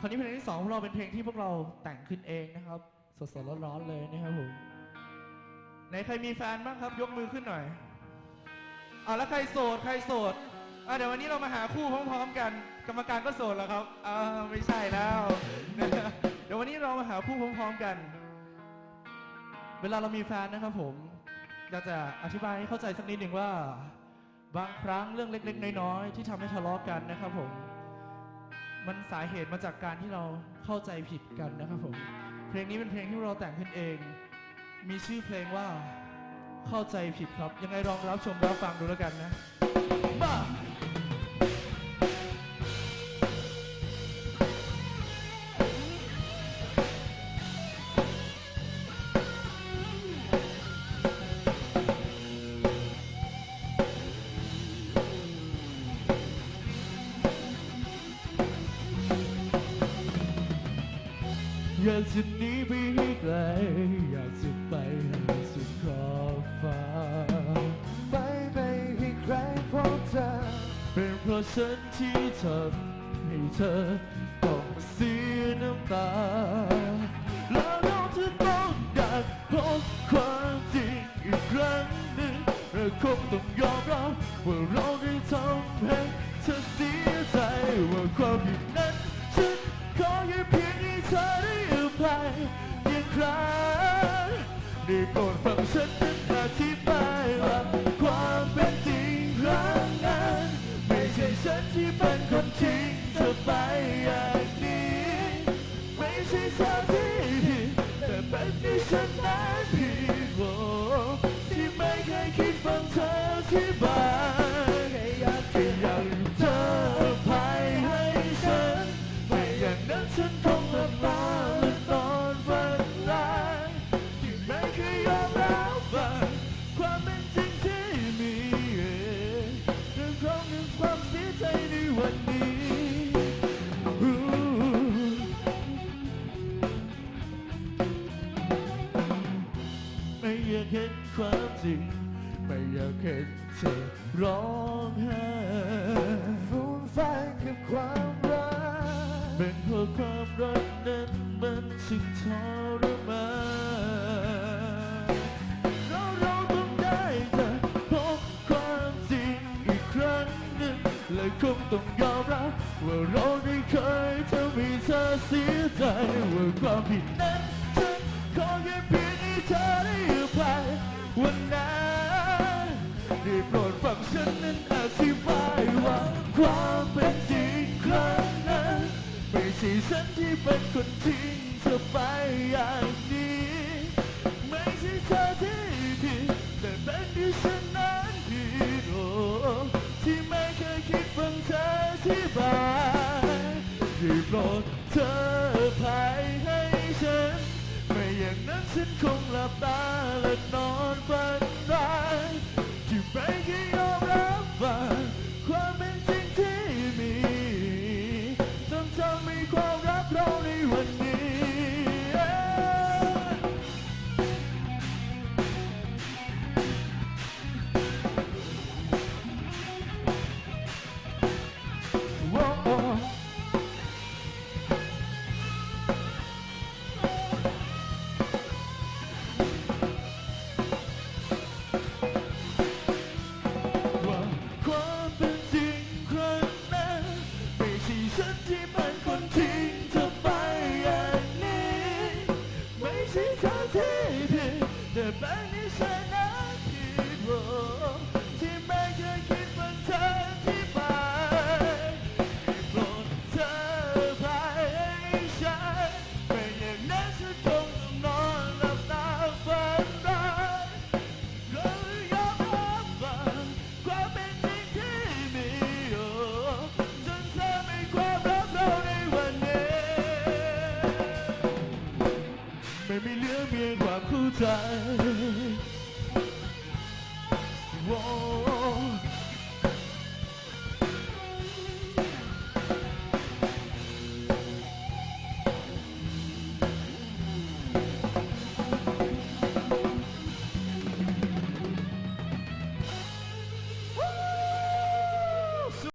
คราวนี้เพลงที่สองของเราเป็นเพลงที่พวกเราแต่งขึ้นเองนะครับ สดๆร้อนๆเลยนะครับผมไหนใครมีแฟนบ้างครับ ยกมือขึ้นหน่อยอ่าแล้วใครโสดใครโสดอ่าเดี๋ยววันนี้เรามาหาคู่พร้อมๆกัน กรรมการก็โสดแล้วครับอ่าไม่ใช่แล้วเดี๋ยววันนี้เรามาหาคู่พร้อมๆกัน เวลาเรามีแฟนนะครับผมอยากจะอธิบายให้เข้าใจสักนิดหนึ่งว่า บางครั้งเรื่องเล็ก ๆ น้อยๆที่ทำให้ทะเลาะกันนะครับผม มันสาเหตุมาจากการที่เราเข้าใจผิดกันนะครับผม เพลงนี้เป็นเพลงที่เราแต่งขึ้นเอง มีชื่อเพลงว่าเข้าใจผิดครับ ยังไงลองรับชมรับฟังดูแล้วกันนะบ้า อยากจะหนีไปให้ไกล อยากจะไปให้สุดขอบฟ้า ไปไม่ให้ใครพบเธอ เป็นเพราะฉันที่ทำให้เธอต้องเสียน้ำตา แล้วเราจะต้องดักพบความจริงอีกครั้งหนึ่งเราคงต้องยอมรับว่าเราได้ทำให้เธอเสียใจว่าความผิดนั้นฉันขอแค่เพียงให้เธอได้ อภัยเพียงครั้งได้โปรดฟังฉันนั้นอธิบายว่าความเป็นจริงครั้งนั้น ไม่ใช่ฉันที่เป็นคนทิ้งเธอไปอย่างนี้ ไม่ใช่เธอที่ผิดแต่เป็นที่ฉันนั้นผิดโอ้ที่ไม่เคยคิดฟังเธออธิบายแค่อยากที่อยากเธออภัยให้ฉันไม่อย่างนั้นฉันากเห็นความจริง ไม่อยากเห็นเธอร้องไห้ฟูมไฟกับความรัก เป็นเพราะความรักนั้นมันสึงทรมานเราเราต้องได้แต่พบความจริงอีกครั้งหนึ่งและคงต้องยอมรับว่าเราได้เคยทำให้เธอเสียใจว่าความผิดนั้นฉัน ความเป็นจริงครั้งนั้น ไม่ใช่ฉันที่เป็นคนทิ้งเธอไปอย่างนี้ ไม่ใช่เธอที่ผิดแต่เป็นที่ฉันนั้นผิดโอ้ที่ไม่เคยคิดฟังเธอที่บายได้โปรดเธออภัยให้ฉัน ไม่อย่างนั้นฉันคงหลับตาและนอนฝันร้ายที่ไม่เคยยอมรับว่า 别挂口袋